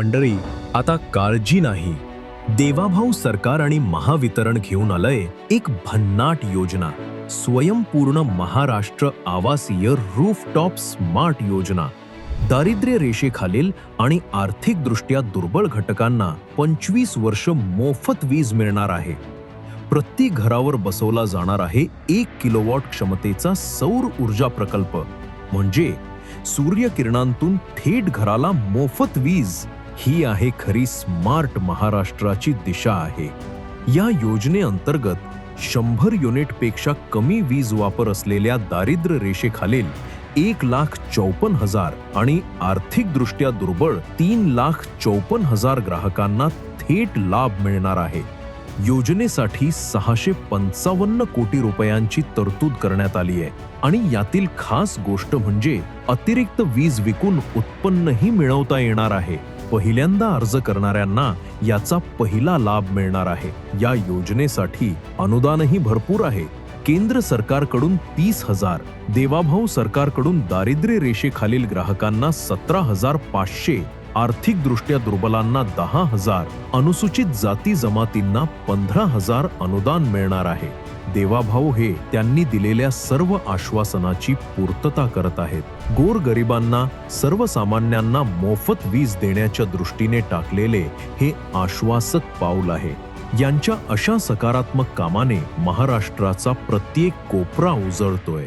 मंडळी आता काळजी नाही. देवाभाऊ सरकार आणि महावितरण घेऊन आलंय एक भन्नाट योजना. स्वयंपूर्ण महाराष्ट्र आवासीय रूफटॉप स्मार्ट योजना. दारिद्र्य रेषेखालील आणि आर्थिकदृष्ट्या दुर्बल घटकांना पंचवीस वर्ष मोफत वीज मिळणार आहे. प्रत्येक घरावर बसवला जाणार आहे एक किलोवॉट क्षमतेचा सौर ऊर्जा प्रकल्प. म्हणजे सूर्यकिरणांतून थेट घराला मोफत वीज. ही आहे खरी स्मार्ट महाराष्ट्राची दिशा आहे. या योजनेअंतर्गत शंभर युनिटपेक्षा कमी वीज वापर असलेल्या दारिद्र्य रेषेखालील एक लाख चौपन्न हजार आणि आर्थिकदृष्ट्या दुर्बळ तीन लाख चौपन्न हजार ग्राहकांना थेट लाभ मिळणार आहे. योजनेसाठी सहाशे पंचावन्न कोटी रुपयांची तरतूद करण्यात आली आहे. आणि यातील खास गोष्ट म्हणजे अतिरिक्त वीज विकून उत्पन्नही मिळवता येणार आहे. पहिल्यांदा अर्ज करणाऱ्यांना याचा पहिला लाभ मिळणार आहे. या योजनेसाठी अनुदानही भरपूर आहे. केंद्र सरकारकडून तीस हजार देवाभाऊ सरकारकडून दारिद्र्य रेषेखालील ग्राहकांना सतरा हजार पाचशे आर्थिकदृष्ट्या दुर्बलांना दहा हजार अनुसूचित जाती जमातींना पंधरा हजार अनुदान मिळणार आहे. देवाभाऊ हे त्यांनी दिलेल्या सर्व आश्वासनाची पूर्तता करत आहेत. गोरगरिबांना सर्वसामान्यांना मोफत वीज देण्याच्या दृष्टीने टाकलेले हे आश्वासक पाऊल आहे. यांच्या अशा सकारात्मक कामाने महाराष्ट्राचा प्रत्येक कोपरा उजळतोय.